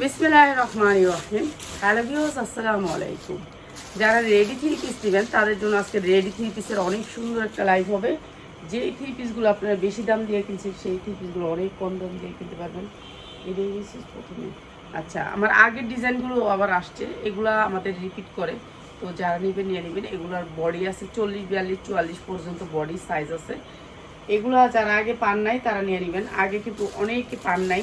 বিসমিল্লাহ রহিম। Hello views আসসালামু আলাইকুম। যারা রেডি থ্রি পিস নেবেন, তাদের জন্য আজকে রেডি থ্রি পিসের অনেক সুন্দর একটা লাইভ হবে। যেই থ্রি পিসগুলো আপনারা বেশি দাম দিয়ে কিনছেন, সেই থ্রি পিসগুলো অনেক কম দাম দিয়ে কিনতে পারবেন। এটাই প্রথমে। আচ্ছা আমার আগের ডিজাইনগুলো আবার আসছে। এগুলা আমাদের রিপিট করে। তো যারা নেবেন, নিয়ে নেবেন। এগুলোর বডি আছে চল্লিশ, বিয়াল্লিশ, চুয়াল্লিশ পর্যন্ত বডি সাইজ আছে। এগুলো যারা আগে পান নাই, তারা নিয়ে নেবেন। আগে কিন্তু অনেকে পান নাই।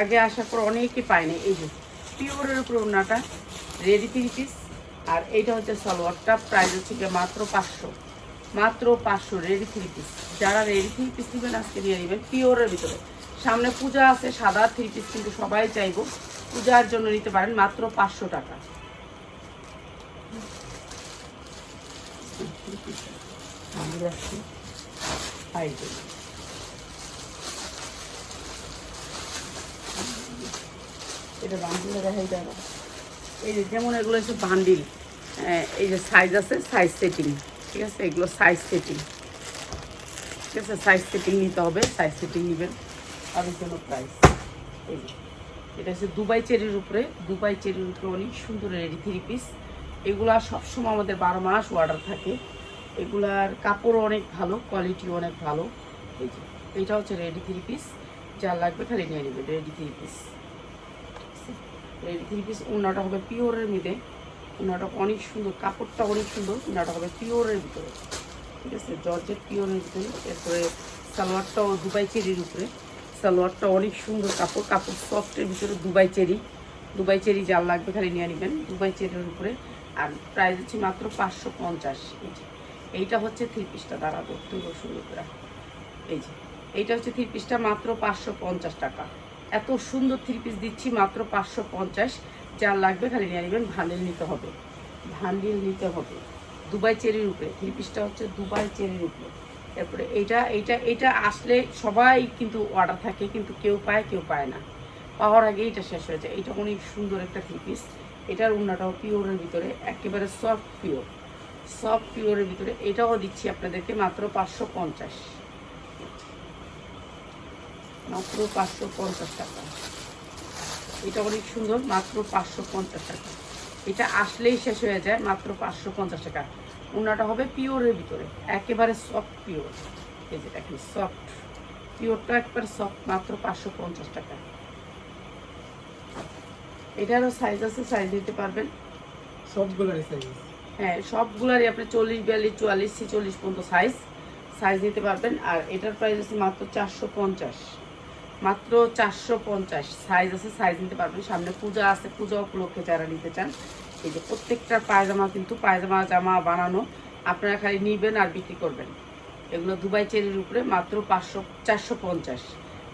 আগে আসার পর অনেকে পায় নাই এই যে পিওরের উপর ওনাটা রেডি থ্রি পিস আর এইটা হচ্ছে সালোয়ারটা প্রাইস হচ্ছে মাত্র পাঁচশো। মাত্র পাঁচশো রেডি থ্রি পিস যারা রেডি থ্রি পিস নেবেন, আজকে নিয়ে নেবেন পিওরের ভিতরে। সামনে পূজা আছে, সাদা থ্রি পিস কিন্তু সবাই চাইব। পূজার জন্য নিতে পারেন মাত্র পাঁচশো টাকা। আমি রাখছি এটা বান্ডিলে দেখাই দেয় এই যে যেমন এগুলো হচ্ছে বান্ডিল এই যে সাইজ আছে সাইজ সেটিং ঠিক আছে? এগুলো সাইজ সেটিং ঠিক আছে? সাইজ সেটিং নিতে হবে সাইজ সেটিং নেবেন। তাদের জন্য প্রাইস এই এটা হচ্ছে দুবাই চেরির উপরে, দুবাই চেরির উপরে অনেক সুন্দর রেডি থ্রি পিস এগুলা সবসময় আমাদের বারো মাস অর্ডার থাকে। এগুলার কাপড় অনেক ভালো কোয়ালিটি অনেক ভালো। এই যে এইটা হচ্ছে রেডি থ্রি পিস যা লাগবে খালি নিয়ে নেবে ready three piece ready three piece উন্নাটা হবে পিওরের মধ্যে। উন্নাটা অনেক সুন্দর, কাপড়টা অনেক সুন্দর উন্নাটা হবে পিওরের ভিতরে। ঠিক আছে জর্জের পিওরের ভিতরে। এরপরে সালোয়ারটাও দুবাই চেরির উপরে। সালোয়ারটা অনেক সুন্দর কাপড় কাপড় সফটের ভিতরে দুবাই চেরি। দুবাই চেরি যার লাগবে খালি নিয়ে নেবেন, দুবাই চেরির উপরে। আর প্রাইস হচ্ছে মাত্র পাঁচশো পঞ্চাশ। এই এইটা হচ্ছে থ্রি পিসটা দাঁড়াবো সুন্দর করে এই যে, এইটা হচ্ছে থ্রি পিসটা মাত্র পাঁচশো পঞ্চাশ টাকা। এত সুন্দর থ্রি পিস দিচ্ছি, মাত্র পাঁচশো পঞ্চাশ। যার লাগবে খালি নিয়ে নেবেন ভান্ডেল নিতে হবে। ভান্ডিল নিতে হবে। দুবাই চেরির উপরে থ্রি পিসটা হচ্ছে দুবাই চেরির উপরে এরপরে এইটা এইটা এইটা আসলে সবাই কিন্তু অর্ডার থাকে, কিন্তু কেউ পায় কেউ পায় না। পাওয়ার আগে এটা শেষ হয়ে যায়। এটা অনেক সুন্দর একটা থ্রি পিস এটার উন্নাটাও পিওরের ভিতরে, একেবারে সফট পিওর সফট পিওরের ভিতরে। এটাও দিচ্ছি আপনাদেরকে মাত্র পাঁচশো পঞ্চাশ। মাত্র পাঁচশো পঞ্চাশ টাকা। এটা অনেক সুন্দর মাত্র পাঁচশো পঞ্চাশ টাকা। এটা আসলেই শেষ হয়ে যায় মাত্র পাঁচশো পঞ্চাশ টাকা। উন্নাটা হবে পিওরের ভিতরে একেবারে সফট পিওর এই যে দেখেন সফট পিওরটা একবারে সফট মাত্র পাঁচশো পঞ্চাশ টাকা। এটারও সাইজ আছে সাইজ নিতে পারবেন। সবগুলোরই সাইজ হ্যাঁ সবগুলারই আপনি চল্লিশ বিয়াল্লিশ চুয়াল্লিশ ছিচল্লিশ পর্যন্ত সাইজ সাইজ নিতে পারবেন আর এটার প্রাইস আছে মাত্র চারশো পঞ্চাশ। মাত্র চারশো পঞ্চাশ। সাইজ আছে সাইজ নিতে পারবেন। সামনে পূজা আছে, পূজা উপলক্ষে যারা নিতে চান, এই যে প্রত্যেকটা পায়জামা কিন্তু পায়জামা, জামা বানানো, আপনারা খালি নিবেন আর বিক্রি করবেন। এগুলো দুবাই চেরির উপরে মাত্র পাঁচশো, চারশো পঞ্চাশ।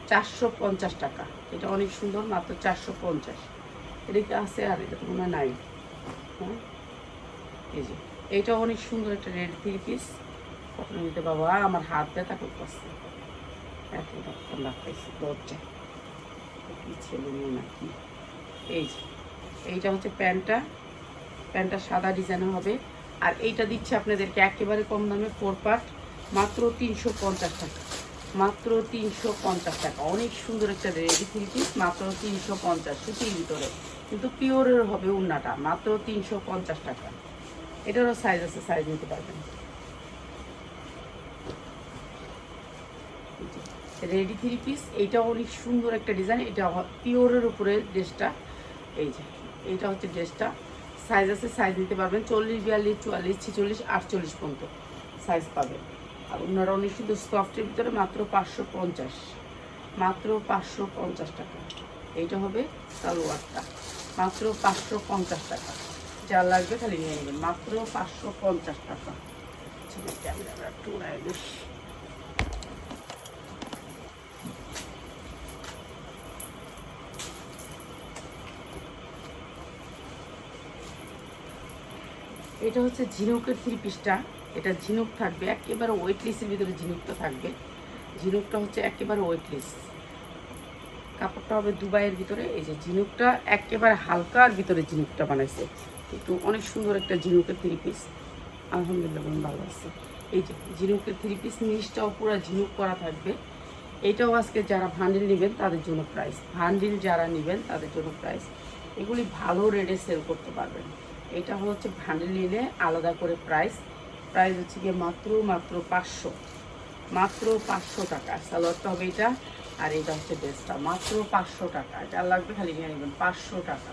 চারশো পঞ্চাশ টাকা। এটা অনেক সুন্দর, মাত্র চারশো পঞ্চাশ। এদিকে আছে আর এটা তো মনে নাই। হ্যাঁ? এই যে এইটা অনেক সুন্দর একটা রেড থ্রি পিস। কখনো নিতে বাবা, আমার হাত ব্যথা করতেছে। এত ডাক্তার লাগাইছি দরজায় কি ছেলে মেয়ে নাকি এই যে এইটা হচ্ছে প্যান্টটা। প্যান্টটা সাদা ডিজাইনের হবে। আর এইটা দিচ্ছে আপনাদেরকে একেবারে কম দামে ফোর পার্ট মাত্র তিনশো পঞ্চাশ টাকা। মাত্র তিনশো পঞ্চাশ টাকা। অনেক সুন্দর একটা রেডি থ্রি পিস, মাত্র তিনশো পঞ্চাশ সুতির ভিতরে। কিন্তু পিওরের হবে উন্নাটা মাত্র তিনশো পঞ্চাশ টাকা। এটারও সাইজ আছে সাইজ নিতে পারবেন। Ready three piece. এইটা অনেক সুন্দর একটা ডিজাইন। এটা পিওরের উপরে ড্রেসটা। এই যে এইটা হচ্ছে ড্রেসটা। সাইজ আছে সাইজ নিতে পারবেন। চল্লিশ, বিয়াল্লিশ, চুয়াল্লিশ, ছেচল্লিশ, আটচল্লিশ পর্যন্ত সাইজ পাবেন। আর ওনারা অনেক সুন্দর সফটের ভিতরে মাত্র পাঁচশো পঞ্চাশ। মাত্র পাঁচশো পঞ্চাশ টাকা। এইটা হবে সালোয়ারটা। মাত্র পাঁচশো পঞ্চাশ টাকা। যা লাগবে খালি নিয়ে নেবেন। মাত্র পাঁচশো পঞ্চাশ টাকা। এটা হচ্ছে ঝিনুকের থ্রি পিসটা। এটা ঝিনুক থাকবে, একেবারে ওয়েটলেসের ভিতরে ঝিনুকটা থাকবে। ঝিনুকটা হচ্ছে একেবারে ওয়েটলেস কাপড়টা হবে দুবাইয়ের ভিতরে, এই যে ঝিনুকটা একেবারে হালকার ভিতরে ঝিনুকটা বানাইছে। কিন্তু অনেক সুন্দর একটা ঝিনুকের থ্রি পিস। আলহামদুলিল্লাহ, বোন ভালো আছে। এই যে ঝিনুকের থ্রি পিস, নিচটাও পুরো ঝিনুক করা থাকবে। এটাও আজকে যারা ভান্ডিল নেবেন, তাদের জন্য প্রাইস ভান্ডিল যারা নেবেন, তাদের জন্য প্রাইস এগুলি ভালো রেটে সেল করতে পারবেন। এটা হচ্ছে ভান্ডিল নিলে আলাদা করে প্রাইস প্রাইস হচ্ছে গিয়ে মাত্র মাত্র পাঁচশো। মাত্র পাঁচশো টাকা। সালোয়ারটা হবে এটা, আর এটা হচ্ছে ড্রেসটা। মাত্র পাঁচশো টাকা। যা লাগবে খালি নিয়ে নেবেন। পাঁচশো টাকা।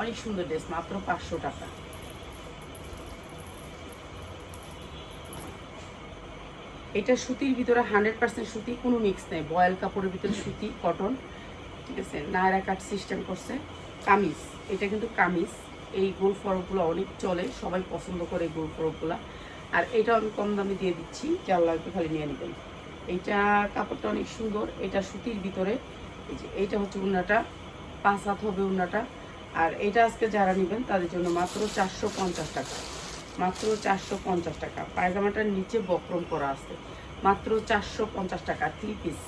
অনেক সুন্দর ড্রেস, মাত্র পাঁচশো টাকা। এটা সুতির ভিতরে হান্ড্রেড পার্সেন্ট সুতি, কোনো মিক্স নেই। বয়েল কাপড়ের ভিতরে সুতি কটন ঠিক আছে? নায়রা কাট সিস্টেম করছে। কামিজ। এটা কিন্তু কামিজ। এই গোল ফরকগুলো অনেক চলে, সবাই পছন্দ করে গোল ফরকগুলো। আর এটা আমি কম দামে দিয়ে দিচ্ছি যার লাগবে খালি নিয়ে নেবেন। এইটা কাপড়টা অনেক সুন্দর, এটা সুতির ভিতরে, এই যে এইটা হচ্ছে উন্নাটা, পাঁচ হাত হবে উন্নাটা। আর এটা আজকে যারা নেবেন, তাদের জন্য মাত্র চারশো পঞ্চাশ টাকা। মাত্র চারশো পঞ্চাশ টাকা। পায়জামাটার নিচে বক্রম করা আছে। মাত্র চারশো পঞ্চাশ টাকা থ্রি পিস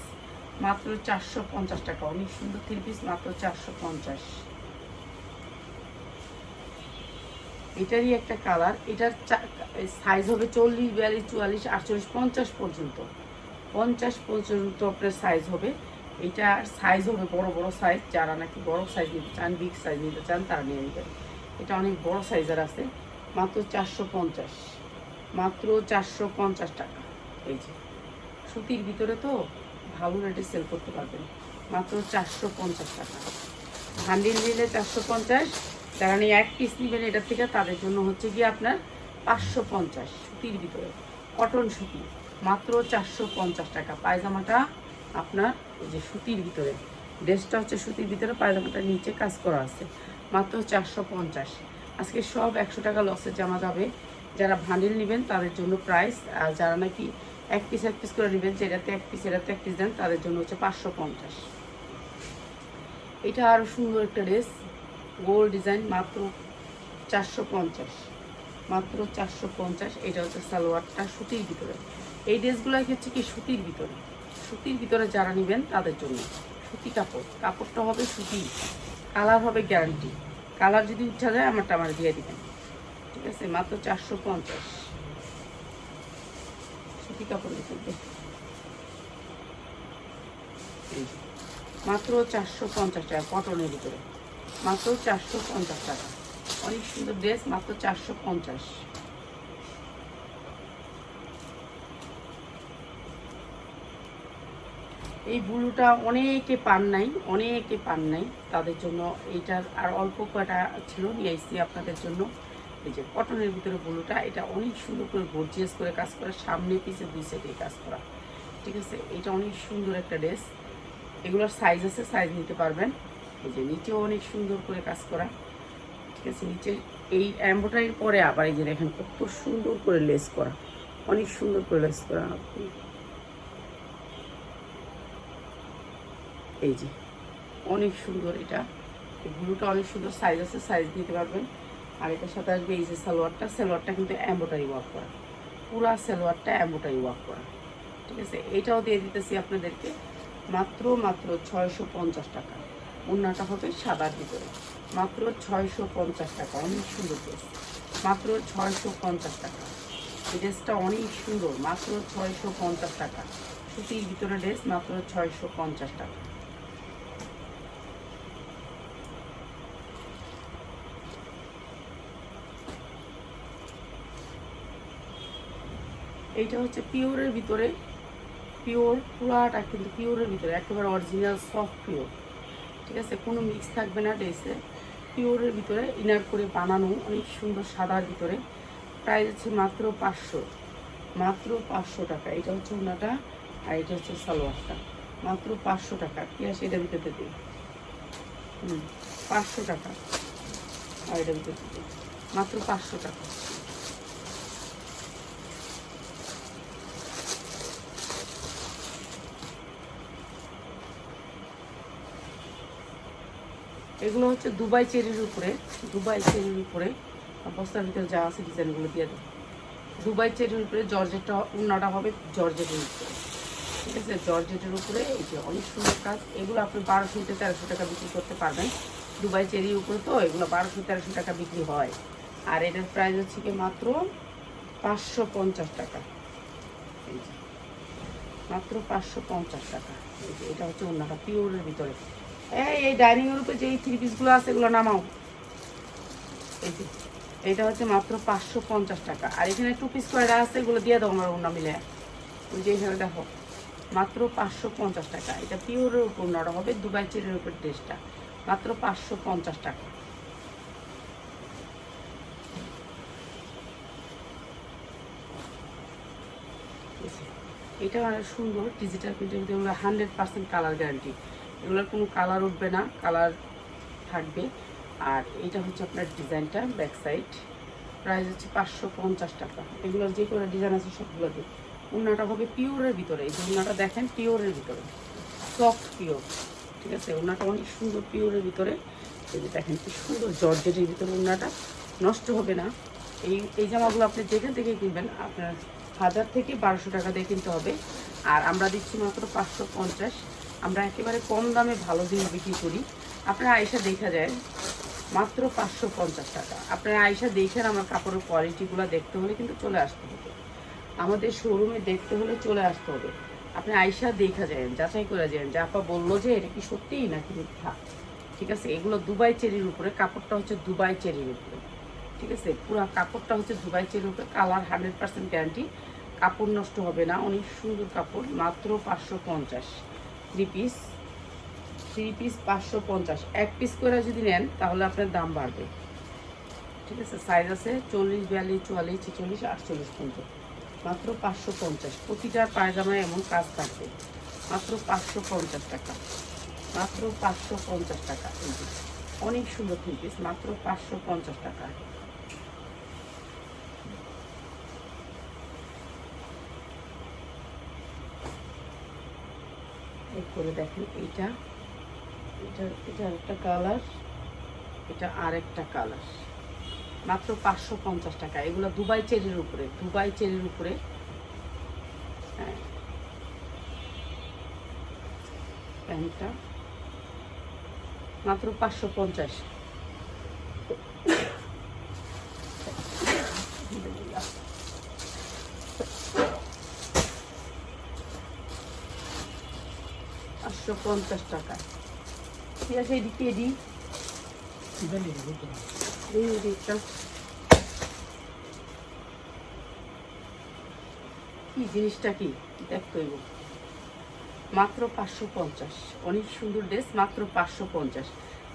মাত্র চারশো পঞ্চাশ টাকা। অনেক সুন্দর থ্রি পিস মাত্র চারশো পঞ্চাশ। এটারই একটা কালার এটার সাইজ হবে চল্লিশ, বিয়াল্লিশ, চুয়াল্লিশ, আটচল্লিশ, পঞ্চাশ পর্যন্ত। পঞ্চাশ পর্যন্ত আপনার সাইজ হবে। এটার সাইজ হবে বড় বড় সাইজ যারা নাকি বড় সাইজ নিতে চান বিগ সাইজ নিতে চান, তারা নিয়ে নেবেন। এটা অনেক বড় সাইজের আছে, মাত্র চারশো পঞ্চাশ। মাত্র চারশো পঞ্চাশ টাকা। এই যে, সুতির ভিতরে তো ভালো রেটে সেল করতে পারবেন। মাত্র চারশো পঞ্চাশ টাকা। হান্ডিল নিলে চারশো পঞ্চাশ যারা নিয়ে এক পিস নেবেন, এটার থেকে তাদের জন্য হচ্ছে গিয়ে আপনার পাঁচশো পঞ্চাশ সুতির ভিতরে কটন সুতি, মাত্র চারশো পঞ্চাশ টাকা। পায়জামাটা আপনার এই যে সুতির ভিতরে, ড্রেসটা হচ্ছে সুতির ভিতরে, পায়জামাটা নিচে কাজ করা আছে, মাত্র চারশো পঞ্চাশ। আজকে সব একশো টাকা লসের জামা যাবে। যারা ভান্ডিল নেবেন, তাদের জন্য প্রাইস আর যারা নাকি এক পিস এক পিস করে নেবেন যেটাতে এক পিস এটাতে এক পিস দেন, তাদের জন্য হচ্ছে পাঁচশো পঞ্চাশ। এটা আরও সুন্দর একটা ড্রেস গোল ডিজাইন মাত্র চারশো পঞ্চাশ। মাত্র চারশো পঞ্চাশ, এটা হচ্ছে সালোয়ারটা সুতির ভিতরে। এই ড্রেসগুলো হচ্ছে কি সুতির ভিতরে। সুতির ভিতরে যারা নেবেন তাদের জন্য। সুতি কাপড়। কাপড়টা হবে সুতি। কালার হবে গ্যারান্টি। কালার যদি উঠা যায় আমারটা আমার দিয়ে দেবেন। ঠিক আছে? মাত্র চারশো পঞ্চাশ। সুতি কাপড় এই মাত্র চারশো পঞ্চাশ টাকা কটনের ভিতরে। মাত্র চারশো পঞ্চাশ টাকা। অনেক সুন্দর ড্রেস মাত্র চারশো পঞ্চাশ। এই ব্লুটা অনেকে পান নাই, অনেকে পান নাই। তাদের জন্য এইটার আর অল্প কয়টা ছিল নিয়ে এসেছি আপনাদের জন্য। এই যে কটনের ভিতরে ব্লুটা, এটা অনেক সুন্দর করে গর্জিয়াস করে কাজ করা, সামনে পিছে দুই সাইডে কাজ করা। ঠিক আছে? এটা অনেক সুন্দর একটা ড্রেস এগুলোর সাইজ আছে সাইজ নিতে পারবেন। এই যে নিচেও অনেক সুন্দর করে কাজ করা। ঠিক আছে, নিচে এই অ্যাম্বোটারির পরে আবার এই যে দেখেন কত সুন্দর করে লেস করা। অনেক সুন্দর করে লেস করা। এই যে অনেক সুন্দর এটা। ব্লুটা অনেক সুন্দর সাইজ আছে সাইজ নিতে পারবেন। আর এটার সাথে আসবে এই যে সালোয়ারটা। সালোয়ারটা কিন্তু অ্যাম্বোটারি ওয়ার্ক করা। পুরা সালোয়ারটা অ্যাম্বোটারি ওয়ার্ক করা। ঠিক আছে, এটাও দিয়ে দিতেছি আপনাদেরকে। মাত্র মাত্র ছয়শো পঞ্চাশ টাকা। ওড়নাটা হবে সাদার ভিতরে মাত্র ছয়শো পঞ্চাশ টাকা, অনেক সুন্দর ড্রেস মাত্র ছয়শো পঞ্চাশ টাকা। এই ড্রেসটা অনেক সুন্দর, মাত্র ছয়শো পঞ্চাশ টাকা। সুতির ভিতরে ড্রেস মাত্র ছয়শো পঞ্চাশ টাকা। এইটা হচ্ছে পিওরের ভিতরে, পিওর পুরাটা কিন্তু পিওরের ভিতরে, একেবারে অরিজিনাল সফট পিওর ঠিক আছে? কোনো মিক্স থাকবে না ড্রেসে পিওরের ভিতরে ইনার করে বানানো অনেক সুন্দর সাদার ভিতরে। প্রাইস হচ্ছে মাত্র পাঁচশো। মাত্র পাঁচশো টাকা। এটা হচ্ছে ওনাটা আর এটা হচ্ছে সালোয়ারটা। মাত্র পাঁচশো টাকা। কি আছে? এটার ভিতরে দিই। হুম, পাঁচশো টাকা। আর এটা ভিতরে মাত্র পাঁচশো টাকা। এগুলো হচ্ছে দুবাই চেরির উপরে, দুবাই চেরির উপরে বস্তার ভিতরে যা আছে ডিজাইনগুলো দিয়ে দেবো। দুবাই চেরির উপরে জর্জেটটা উন্নাটা হবে জর্জেটের উপরে। ঠিক আছে? জর্জেটের উপরে এই যে অনেক সুন্দর কাজ। এগুলো আপনি বারোশো থেকে তেরোশো টাকা বিক্রি করতে পারবেন। দুবাই চেরির উপরে তো এগুলো বারোশো তেরোশো টাকা বিক্রি হয়। আর এটার প্রাইস হচ্ছে কি মাত্র পাঁচশো পঞ্চাশ টাকা। মাত্র পাঁচশো পঞ্চাশ টাকা। এটা হচ্ছে অন্যটা পিওরের ভিতরে। এই এই ডাইনিং এর উপরে যে এই থ্রি পিসগুলো আছে, এগুলো নামাও। এই এটা হচ্ছে মাত্র পাঁচশো পঞ্চাশ টাকা। আর এখানে টু পিস করে আছে, এগুলো দিয়ে দাও আমার অন্য মিলে। ওই যে এখানে দেখো, মাত্র পাঁচশো পঞ্চাশ টাকা। এটা পিওরের উপর নড়া হবে, দুবাই চেরের উপর ড্রেসটা মাত্র পাঁচশো পঞ্চাশ টাকা। এটা অনেক সুন্দর ডিজিটাল প্রিন্টের ভিতরে হান্ড্রেড পার্সেন্ট কালার গ্যারান্টি এগুলোর কোনো কালার উঠবে না কালার থাকবে। আর এটা হচ্ছে আপনার ডিজাইনটা ব্যাক সাইড প্রাইস হচ্ছে পাঁচশো পঞ্চাশ টাকা। এগুলোর যে কোনো ডিজাইন আছে সবগুলো সবগুলোতে। উন্নাটা হবে পিওরের ভিতরে। এই যে উন্নাটা দেখেন পিওরের ভিতরে। সফট পিওর ঠিক আছে? উন্নাটা অনেক সুন্দর পিওরের ভিতরে। এই যে দেখেন কি সুন্দর জর্জেটের ভিতরে উন্নাটা নষ্ট হবে না। এই এই জামাগুলো আপনি যেখান থেকে কিনবেন, আপনার হাজার থেকে বারোশো টাকা দিয়ে কিনতে হবে। আর আমরা দিচ্ছি মাত্র পাঁচশো পঞ্চাশ। আমরা একেবারে কম দামে ভালো জিনিস বিক্রি করি। আপনারা আয়সা দেখা যায়, মাত্র পাঁচশো পঞ্চাশ টাকা। আপনারা আয়সা দেখেন আমার কাপড়ের কোয়ালিটিগুলো দেখতে হলে কিন্তু চলে আসতে হবে। আমাদের শোরুমে দেখতে হলে চলে আসতে হবে। আপনি আয়সা দেখা যায় যাচাই করে যান যে আপা বলল যে এটা কি সত্যিই নাকি মিথ্যা? ঠিক আছে, এগুলো দুবাই চেরির উপরে, কাপড়টা হচ্ছে দুবাই চেরির উপরে। ঠিক আছে, পুরো কাপড়টা হচ্ছে দুবাই চেরির উপরে, কালার হান্ড্রেড পার্সেন্ট গ্যারান্টি কাপড় নষ্ট হবে না, অনেক সুন্দর কাপড়, মাত্র পাঁচশো পঞ্চাশ। থ্রি পিস থ্রি পিস পাঁচশো পঞ্চাশ। এক পিস করে যদি নেন, তাহলে আপনার দাম বাড়বে। ঠিক আছে সাইজ আছে চল্লিশ, বিয়াল্লিশ, চুয়াল্লিশ, ছেচল্লিশ, আটচল্লিশ পর্যন্ত। মাত্র পাঁচশো পঞ্চাশ। প্রতিটা পায়জামায় এমন কাজ থাকবে। মাত্র পাঁচশো পঞ্চাশ টাকা। মাত্র পাঁচশো পঞ্চাশ টাকা অনেক সুন্দর থ্রি পিস মাত্র পাঁচশো পঞ্চাশ টাকা। এরপরে দেখেন, এইটা। এটা এটা একটা কালার এটা আরেকটা কালার মাত্র পাঁচশো পঞ্চাশ টাকা। এগুলো দুবাই চেরির উপরে, দুবাই চেরির উপরে। হ্যাঁ। প্যান্টটা। মাত্র পাঁচশো পঞ্চাশ। পাঁচশো পঞ্চাশ টাকা। এই এদিকটা কি জিনিসটা কি? দেখতে হইব মাত্র পাঁচশো পঞ্চাশ। অনেক সুন্দর ড্রেস, মাত্র পাঁচশো পঞ্চাশ।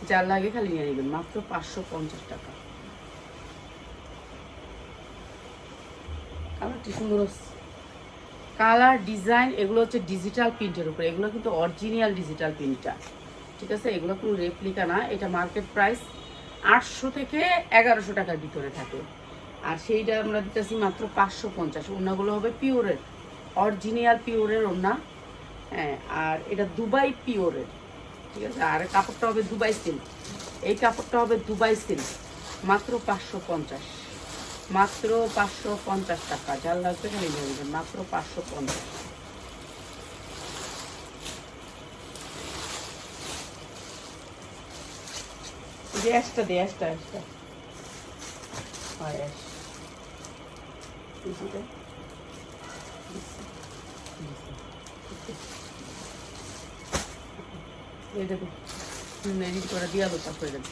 যার লাগে খালি নিয়ে নেবেন, মাত্র পাঁচশো পঞ্চাশ টাকা। কালারটি সুন্দর কালার, ডিজাইন, এগুলো হচ্ছে ডিজিটাল প্রিন্টের উপরে। এগুলো কিন্তু অরিজিনাল ডিজিটাল প্রিন্টটা ঠিক আছে? এগুলো কোনো রেপ্লিকা না। এটা মার্কেট প্রাইস আটশো থেকে এগারোশো টাকার ভিতরে থাকে। আর সেইটা আমরা দিতেছি মাত্র পাঁচশো পঞ্চাশ। ওনাগুলো হবে পিওরের অরিজিনাল পিওরের ওনা হ্যাঁ আর এটা দুবাই পিওরের ঠিক আছে? আর কাপড়টা হবে দুবাই সিল্ক এই কাপড়টা হবে দুবাই সিল্ক মাত্র পাঁচশো পঞ্চাশ। মাত্র পাঁচশো পঞ্চাশ টাকা। যার লাগবে খালি নিয়ে মাত্র পাঁচশো পঞ্চাশ। যে অ্যাশটা দে, অ্যাশটা অ্যাশটা। হয়, অ্যাশ। করে দিয়ে দেবে।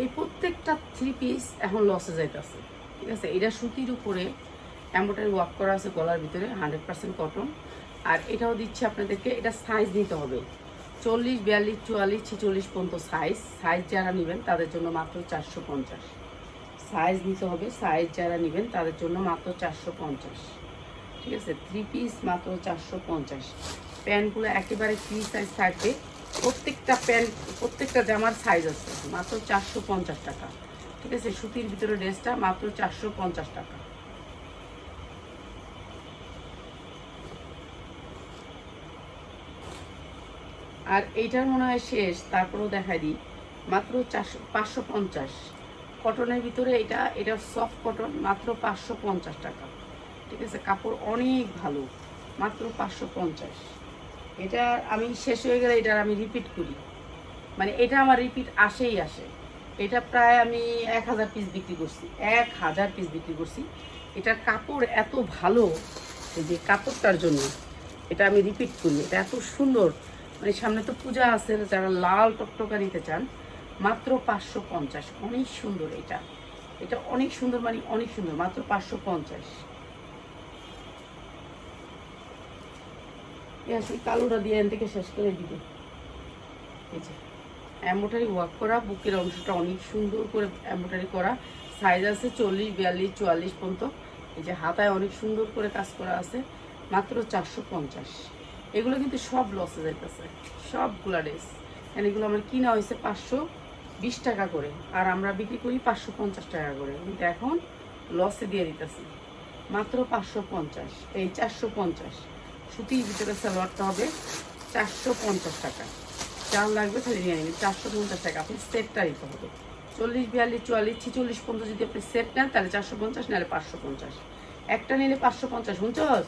এই প্রত্যেকটা থ্রি পিস এখন লসে যাইতেছে। ঠিক আছে? এটা সুতির উপরে এম্বোটারি ওয়ার্ক করা আছে গলার ভিতরে হান্ড্রেড পার্সেন্ট কটন আর এটাও দিচ্ছি আপনাদেরকে, এটা সাইজ নিতে হবে। চল্লিশ, বিয়াল্লিশ, চুয়াল্লিশ, ছেচল্লিশ পর্যন্ত সাইজ সাইজ যারা নেবেন, তাদের জন্য মাত্র চারশো পঞ্চাশ। সাইজ নিতে হবে সাইজ যারা নেবেন, তাদের জন্য মাত্র চারশো পঞ্চাশ। ঠিক আছে? থ্রি পিস মাত্র চারশো পঞ্চাশ। প্যান্টগুলো একেবারে ফ্রি সাইজ থাকবে। প্রত্যেকটা প্যান্ট, প্রত্যেকটা জামার সাইজ আছে। মাত্র চারশো পঞ্চাশ টাকা। ঠিক আছে, সুতির ভিতরে ড্রেসটা মাত্র চারশো পঞ্চাশ টাকা। আর এইটার মনে হয় শেষ, তারপরেও দেখাই দিই। মাত্র চারশো, পাঁচশো পঞ্চাশ। কটনের ভিতরে এটা এটা সফট কটন মাত্র পাঁচশো পঞ্চাশ টাকা। ঠিক আছে, কাপড় অনেক ভালো, মাত্র পাঁচশো পঞ্চাশ। এটা আমি শেষ হয়ে গেলে এটার আমি রিপিট করি। মানে এটা আমার রিপিট আসেই আসে। এটা প্রায় আমি এক হাজার পিস বিক্রি করছি, এক হাজার পিস বিক্রি করছি। এটার কাপড় এত ভালো যে কাপড়টার জন্য, এটা আমি রিপিট করি, এটা এত সুন্দর। মানে সামনে তো পূজা আছে, যারা লাল টকটকা নিতে চান, মাত্র পাঁচশো পঞ্চাশ, অনেক সুন্দর এটা। এটা অনেক সুন্দর মানে অনেক সুন্দর, মাত্র পাঁচশো পঞ্চাশ। কালোটা দিয়ে এন থেকে শেষ করে দিবে। এই যে। এম্বোটারি ওয়ার্ক করা, বুকের অংশটা অনেক সুন্দর করে এম্বোটারি করা। সাইজ আছে চল্লিশ, বিয়াল্লিশ, চুয়াল্লিশ পর্যন্ত। এই যে হাতায় অনেক সুন্দর করে কাজ করা আছে, মাত্র চারশো পঞ্চাশ। এগুলো কিন্তু সব লসে যাইতেছে। সবগুলা ড্রেস কারণ এগুলো আমার কিনা হয়েছে পাঁচশো বিশ টাকা করে, আর আমরা বিক্রি করি পাঁচশো পঞ্চাশ টাকা করে। কিন্তু এখন লসে দিয়ে দিতেছি। মাত্র পাঁচশো পঞ্চাশ। এই চারশো পঞ্চাশ। সুতির ভিতরে সালোয়ারটা হবে চারশো পঞ্চাশ টাকা। চার লাগবে খালি নিয়ে নেবেন। চারশো পঞ্চাশ টাকা আপনি সেটটা নিতে হবে চল্লিশ বিয়াল্লিশ চুয়াল্লিশ ছিচল্লিশ পর্যন্ত যদি আপনি সেট নেন তাহলে চারশো পঞ্চাশ নাহলে পাঁচশো পঞ্চাশ। একটা নিলে পাঁচশো পঞ্চাশ শুনছস?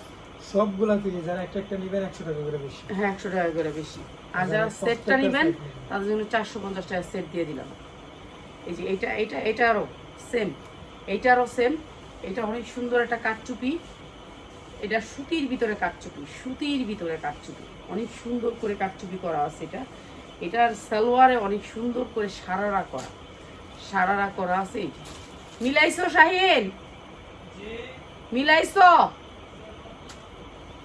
সবগুলা থেকে যারা একটা একটা নিবেন একশো টাকা করে বেশি। হ্যাঁ একশো টাকা করে বেশি। আর যারা সেটটা নেবেন নেবেন। তাদের জন্য চারশো পঞ্চাশ টাকা সেট দিয়ে দিলাম। এই যে এটা এটা এটারও সেম এইটারও সেম এটা অনেক সুন্দর একটা কাঠচুপি। এটা সুতির ভিতরে কাঠচুপি সুতির ভিতরে কাঠচুপি। অনেক সুন্দর করে কাঠচুপি করা আছে এটা। এটার সালোয়ারে অনেক সুন্দর করে সারারা করা। সারারা করা আছে। মিলাইছো, শাহিন? মিলাইছো?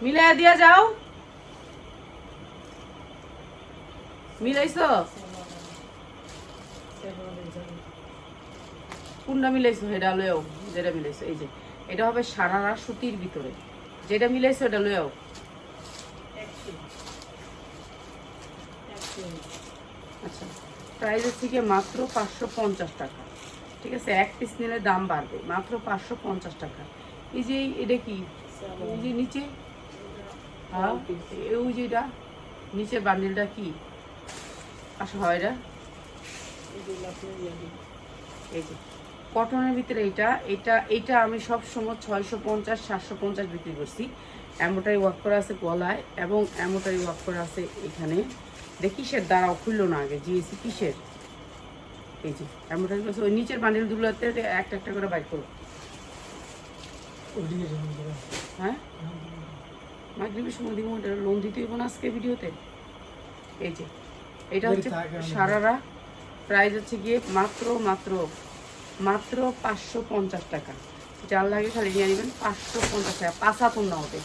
মিলাই দিয়া যাও। মিলাইছো? কোনটা মিলাইছো এটা লয়েও যেটা মিলাইছো, এই যে। এটা হবে সারারা সুতির ভিতরে। যেটা মিলাইছো এটা লয়েও আচ্ছা। প্রাইস হচ্ছে গিয়ে মাত্র পাঁচশো পঞ্চাশ টাকা। ঠিক আছে? এক পিস নিলে দাম বাড়বে। মাত্র পাঁচশো পঞ্চাশ টাকা। এই যে, এটা কি? এই যে নিচে? হ্যাঁ এই ওই যে এটা। নিচের বান্ডিলটা কি? আসা হয় এটা। এই যে। কটনের ভিতরে এটা। এটা এটা আমি সব সময় ছয়শো পঞ্চাশ, সাতশো পঞ্চাশ বিক্রি করছি। অ্যামোটারি ওয়ার্ক করা আছে গলায় এবং অ্যামোটারি ওয়ার্ক করা আছে এখানে। দেখি কিসের দ্বারাও খুললো না আগে জিএসি কিসের? এই যে অ্যামোটারি করছে ওই নিচের বান্ডিলগুলোতে একটা একটা করে বাইক করো। হ্যাঁ? মাগরিবের সময় দিব লোন দিতে হইব না আজকে ভিডিওতে? এই যে এটা হচ্ছে সারারা প্রাইস হচ্ছে গিয়ে মাত্র মাত্র মাত্র পাঁচশো পঞ্চাশ টাকা। যার লাগে খালি নিয়ে নেবেন পাঁচশো পঞ্চাশ টাকা পাঁচ না হবে।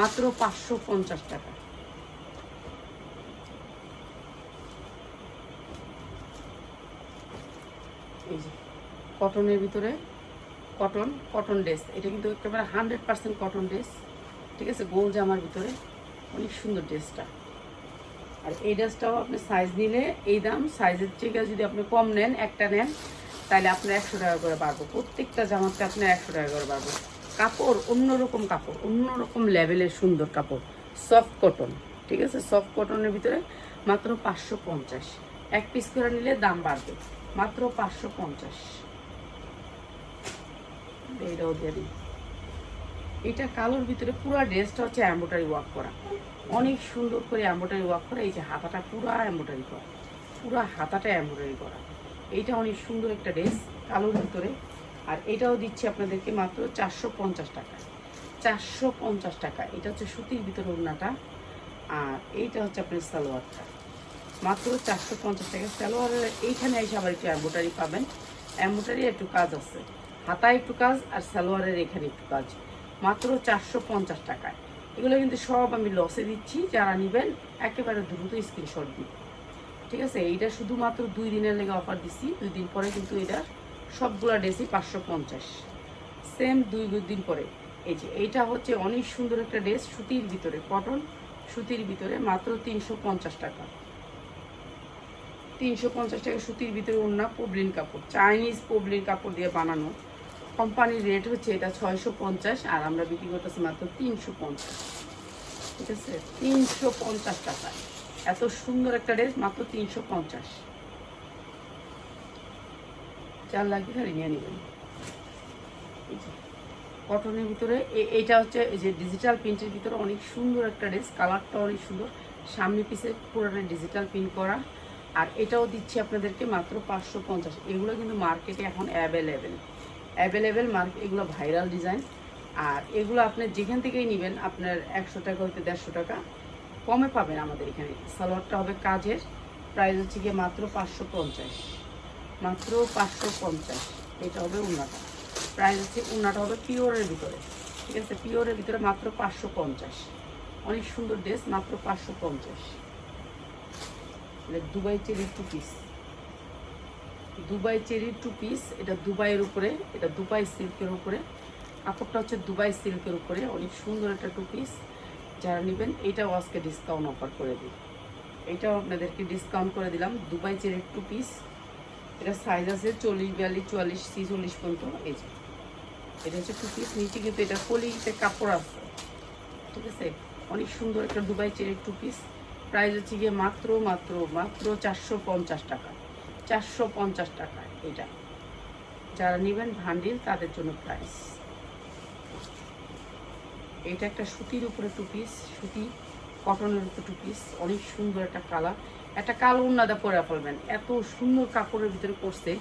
মাত্র পাঁচশো পঞ্চাশ টাকা এই যে কটনের ভিতরে কটন কটন ড্রেস। এটা কিন্তু একেবারে হান্ড্রেড পার্সেন্ট কটন ড্রেস, ঠিক আছে? গোল জামার ভিতরে। অনেক সুন্দর ড্রেসটা। আর এই ড্রেসটাও আপনি সাইজ নিলে এই দাম সাইজের থেকে যদি আপনি কম নেন, একটা নেন, তাহলে আপনার একশো টাকা করে পারব প্রত্যেকটা জামাতে আপনার একশো টাকা করে পারব কাপড়, অন্যরকম কাপড়, অন্যরকম লেভেলের সুন্দর কাপড়। সফট কটন ঠিক আছে? সফট কটনের ভিতরে মাত্র পাঁচশো পঞ্চাশ। এক পিস করে নিলে দাম বাড়বে। মাত্র পাঁচশো পঞ্চাশ। এইটাও দিয়ে দিই। এটা কালোর ভিতরে পুরো ড্রেসটা হচ্ছে এম্বোটারি ওয়ার্ক করা। অনেক সুন্দর করে এম্বোটারি ওয়ার্ক করা, এই যে হাতাটা পুরো এম্বোটারি করা, পুরো হাতাটা এম্বোটারি করা। এইটা অনেক সুন্দর একটা ড্রেস কালোর ভিতরে। আর এটাও দিচ্ছি আপনাদেরকে মাত্র চারশো পঞ্চাশ টাকা। চারশো পঞ্চাশ টাকা। এটা হচ্ছে সুতির ভিতরে ওড়নাটা। আর এইটা হচ্ছে আপনার সালোয়ারটা। মাত্র চারশো পঞ্চাশ টাকা। সালোয়ারের এইখানে এসে আবার একটু এম্বোটারি পাবেন। এম্বোটারি একটু কাজ আছে। হাতায় একটু কাজ আর সালোয়ারের এখানে একটু কাজ। মাত্র চারশো পঞ্চাশ টাকায়। এগুলো কিন্তু সব আমি লসে দিচ্ছি, যারা নেবেন একেবারে দ্রুত স্ক্রিনশট দিন। ঠিক আছে? এইটা শুধুমাত্র দুই দিনের লেগে অফার দিচ্ছি দুই দিন পরে কিন্তু এটা সবগুলা ড্রেসই পাঁচশো পঞ্চাশ। সেম দুই দুই দিন পরে। এই যে, এইটা হচ্ছে অনেক সুন্দর একটা ড্রেস, সুতির ভিতরে কটন সুতির ভিতরে মাত্র তিনশো পঞ্চাশ টাকা। তিনশো পঞ্চাশ টাকা সুতির ভিতরে ওড়না পবলিন কাপড় চাইনিজ পবলিন কাপড় দিয়ে বানানো। কোম্পানির রেট হচ্ছে এটা ছয়শো পঞ্চাশ আর আমরা বিক্রি করতেছি মাত্র তিনশো পঞ্চাশ। ঠিক আছে? তিনশো পঞ্চাশ টাকা। এত সুন্দর একটা ড্রেস মাত্র তিনশো পঞ্চাশ। চার লাগবে খালি নিয়ে নেবেন। কটনের ভিতরে এইটা হচ্ছে যে ডিজিটাল প্রিন্টের ভিতরে অনেক সুন্দর একটা ড্রেস কালারটা অনেক সুন্দর। সামনে পিছে পুরোটা ডিজিটাল প্রিন্ট করা। আর এটাও দিচ্ছি আপনাদেরকে মাত্র পাঁচশো পঞ্চাশ। এগুলো কিন্তু মার্কেটে এখন অ্যাভেলেবেল অ্যাভেলেবেল মার্কেট এগুলো ভাইরাল ডিজাইন। আর এগুলো আপনি যেখান থেকেই নেবেন, আপনার একশো টাকা হইতে দেড়শো টাকা কমে পাবেন আমাদের এখানে। সালোয়ারটা হবে কাজের, প্রাইস হচ্ছে গিয়ে মাত্র পাঁচশো পঞ্চাশ। মাত্র পাঁচশো পঞ্চাশ, এটা হবে উন্নাটা। প্রাইস হচ্ছে, উন্নাটা হবে পিওরের ভিতরে। ঠিক আছে, পিওরের ভিতরে মাত্র পাঁচশো পঞ্চাশ। অনেক সুন্দর ড্রেস মাত্র পাঁচশো পঞ্চাশ। Dubai চেরির two piece. Dubai cherry two piece, এটা দুবাইয়ের উপরে, এটা দুবাই সিল্কের উপরে। কাপড়টা হচ্ছে দুবাই সিল্কের উপরে, অনেক সুন্দর একটা টু পিস। যারা নেবেন এইটাও আজকে ডিসকাউন্ট অফার করে দিই এইটাও আপনাদেরকে ডিসকাউন্ট করে দিলাম, দুবাই চেরি টু পিস। এটা সাইজ আছে চল্লিশ, বিয়াল্লিশ, চুয়াল্লিশ, ছিচল্লিশ পর্যন্ত, এই যে। এটা হচ্ছে টু পিস, নিচে কিন্তু এটা কলিতে কাপড় আছে। ঠিক আছে? অনেক সুন্দর একটা দুবাই চেরির টু পিস। প্রাইস হচ্ছে গিয়ে মাত্র মাত্র মাত্র চারশো পঞ্চাশ টাকা। চারশো পঞ্চাশ টাকা এটা। যারা নেবেন ভান্ডিল, তাদের জন্য প্রাইস এটা একটা সুতির উপরে টু পিস সুতি কটনের উপরে টু পিস অনেক সুন্দর একটা কালার একটা কালো উন্নাদা পরে ফেলবেন। এত সুন্দর কাপড়ের ভিতরে করছে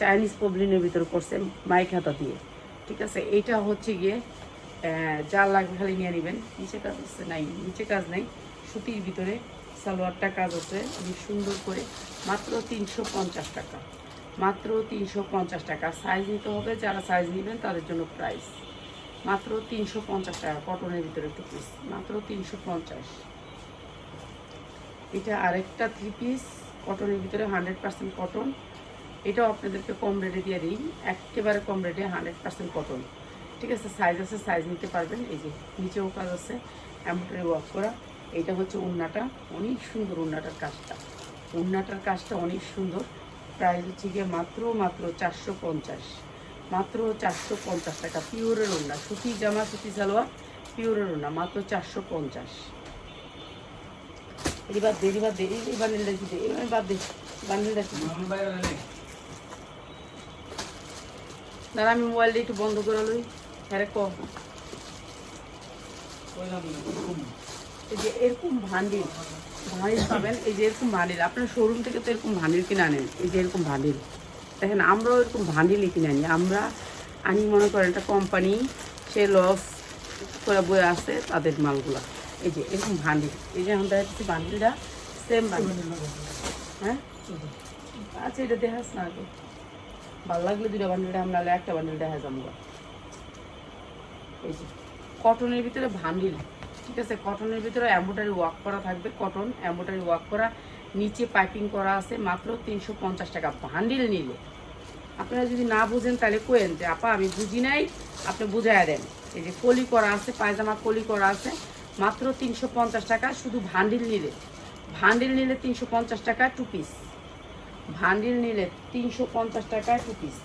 চাইনিজ পবলিনের ভিতরে করছে মাইক হাতা দিয়ে। ঠিক আছে? এটা হচ্ছে গিয়ে যা লাগবে খালি নিয়ে নেবেন। নিচে কাজ নাই, নিচে কাজ নাই। সুতির ভিতরে সালোয়ারটা কাজ হচ্ছে সুন্দর করে মাত্র তিনশো পঞ্চাশ টাকা। মাত্র তিনশো পঞ্চাশ টাকা। সাইজ নিতে হবে, যারা সাইজ নেবেন তাদের জন্য প্রাইস মাত্র তিনশো পঞ্চাশ টাকা কটনের ভিতরে টু পিস মাত্র তিনশো পঞ্চাশ। এটা আরেকটা থ্রি পিস কটনের ভিতরে হান্ড্রেড পার্সেন্ট কটন এটাও আপনাদেরকে কম রেটে দিয়ে দিই। একেবারে কম রেটে হান্ড্রেড পার্সেন্ট কটন ঠিক আছে সাইজ আছে সাইজ নিতে পারবেন। এই যে, নিচেও কাজ আছে। এমব্রয়ডারি ওয়ার্ক করা। এইটা হচ্ছে উন্নাটা। অনেক সুন্দর উন্নাটার কাজটা। উন্নাটার কাজটা অনেক সুন্দর। প্রাইস হচ্ছে গিয়ে মাত্র মাত্র চারশো পঞ্চাশ। মাত্র চারশো পঞ্চাশ টাকা। পিওরের উন্না। সুতি জামা, সুতি সালোয়ার পিওরের উন্না। মাত্র চারশো পঞ্চাশ। এবার দে এবার দে। এই বান্ডিলটা কি এবার বাদ দে। বান্ডিলটা? দাঁড়া, আমি মোবাইলটা একটু বন্ধ করে লই। হ্যাঁ ক? এই যে এরকম ভান্ডিল ভান্ডিল পাবেন এই যে এরকম ভান্ডিল, আপনার শোরুম থেকে তো এরকম ভান্ডিল কিনে আনেন, এই যে এরকম ভান্ডিল। দেখেন, আমরাও এরকম ভান্ডিলই কিনে আনি। আমরা আনি, মনে করেন, একটা কোম্পানি সে লস করে বয়ে আছে তাদের মালগুলা। এই যে এরকম ভান্ডিল। এই যে আমরা হচ্ছে ভান্ডিলটা সেম ভান্ডিল। হ্যাঁ? আচ্ছা এটা দেখাস না আগে। ভালো লাগলে দুটা বান্ডিল দেখা একটা বান্ডিল দেখা যাব। এই যে কটনের ভিতরে ভান্ডিল। ঠিক আছে, কটনের ভিতরে এম্বোটারি ওয়ার্ক করা থাকবে, কটন এম্বোটারি ওয়ার্ক করা, নিচে পাইপিং করা আছে, মাত্র তিনশো পঞ্চাশ টাকা। ভান্ডিল নিলে। আপনারা যদি না বুঝেন, তাহলে কোয়েন যে, আপা, আমি বুঝি নাই। আপনি বুঝাইয়া দেন। এই যে কলি করা আছে, পায়জামা কলি করা আছে, মাত্র তিনশো পঞ্চাশ টাকা, শুধু ভান্ডিল নিলে। ভান্ডিল নিলে তিনশো পঞ্চাশ টাকা টু পিস ভান্ডিল নিলে তিনশো পঞ্চাশ টাকায় টু পিস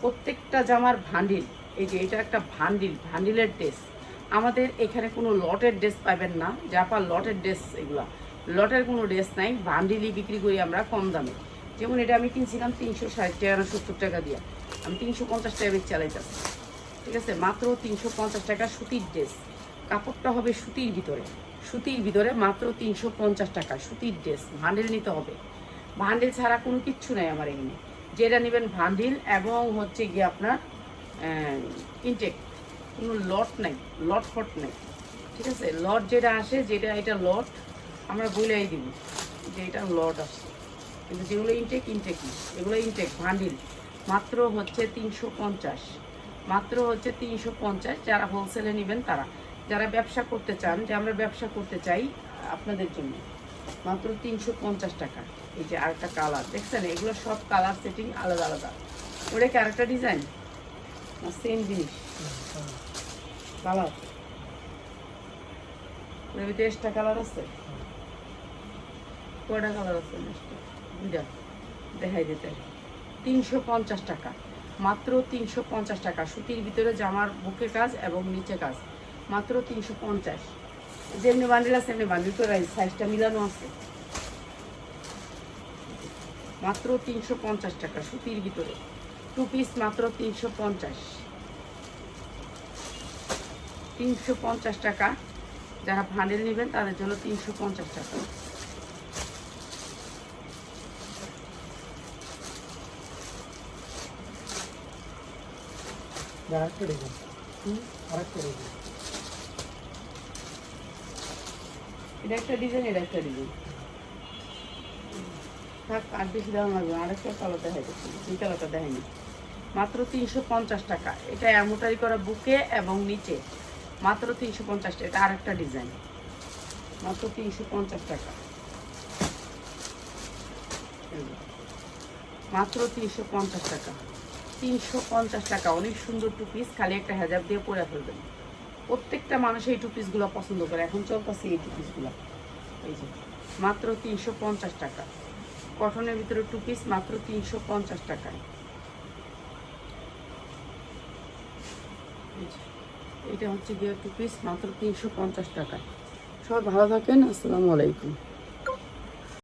প্রত্যেকটা জামার ভান্ডিল এই যে, এটা একটা ভান্ডিল ভান্ডিলের ড্রেস আমাদের এখানে কোনো লটের ড্রেস পাবেন না। জাপা লটের ড্রেস এগুলা। লটের কোনো ড্রেস নাই ভান্ডিলই বিক্রি করি আমরা কম দামে। যেমন এটা আমি কিনছিলাম তিনশো ষাট টাকা সত্তর টাকা দিয়ে। আমি তিনশো পঞ্চাশ টাকা বেচে চালাইতেছি। ঠিক আছে, মাত্র তিনশো পঞ্চাশ টাকা সুতির ড্রেস। কাপড়টা হবে সুতির ভিতরে। সুতির ভিতরে মাত্র তিনশো পঞ্চাশ টাকা সুতির ড্রেস। ভান্ডিল নিতে হবে। ভান্ডিল ছাড়া কোনো কিচ্ছু নাই আমার এখানে। যেটা নেবেন ভান্ডিল এবং হচ্ছে গিয়ে আপনার ইনটেক কোনো লট নাই লট ফট নাই। ঠিক আছে? লট যেটা আসে, যেটা এটা লট আমরা বলেই দিব যে এটা লট আসছে কিন্তু যেগুলো ইনটেক ইনটেক এগুলো ইনটেক ভান্ডিল মাত্র হচ্ছে তিনশো পঞ্চাশ। মাত্র হচ্ছে তিনশো পঞ্চাশ যারা হোলসেলে নেবেন তারা। যারা ব্যবসা করতে চান, যে আমরা ব্যবসা করতে চাই আপনাদের জন্য। মাত্র তিনশো পঞ্চাশ টাকা। এই যে আরেকটা কালার দেখছেন? এগুলো সব কালার সেটিং আলাদা আলাদা। ওটা কি আরেকটা ডিজাইন সেম জিনিস। কালার? এক্সট্রা কালার আছে? কয়টা কালার আছে? দুইটা। দেখাই দিতে। তিনশো পঞ্চাশ টাকা। মাত্র তিনশো পঞ্চাশ টাকা। সুতির ভিতরে জামার বুকে কাজ এবং নিচে কাজ। মাত্র তিনশো পঞ্চাশ। যেমনি বান্ডিল আছে এমনি বান্ডিল করে সাইজটা মিলানো আছে। মাত্র তিনশো পঞ্চাশ টাকা সুতির ভিতরে। টু পিস মাত্র তিনশো পঞ্চাশ। তিনশো পঞ্চাশ টাকা। যারা ভান্ডেল নেবেন তাদের জন্য তিনশো পঞ্চাশ টাকা। এটা একটা ডিজাইন এটা একটা ডিজাইন। থাক আর বেশি দাম দেয়নি মাত্র তিনশো পঞ্চাশ টাকা। এটা অ্যামোটারি করা বুকে এবং নিচে। মাত্র তিনশো পঞ্চাশ টাকা। আর একটা ডিজাইন। মাত্র তিনশো পঞ্চাশ টাকা। মাত্র তিনশো পঞ্চাশ টাকা। তিনশো পঞ্চাশ টাকা, অনেক সুন্দর টু পিস খালি একটা হেজাব দিয়ে পরে ফেলবেন। প্রত্যেকটা মানুষ এই টু পিসগুলো পছন্দ করে। এখন চলতেছে এই টু পিসগুলো এই যে, মাত্র তিনশো পঞ্চাশ টাকা। কটনের ভিতরে টু পিস মাত্র তিনশো পঞ্চাশ টাকায়। এটা হচ্ছে গিয়ে টু পিস মাত্র তিনশো পঞ্চাশ টাকা। সবাই ভালো থাকেন আসসালামু আলাইকুম।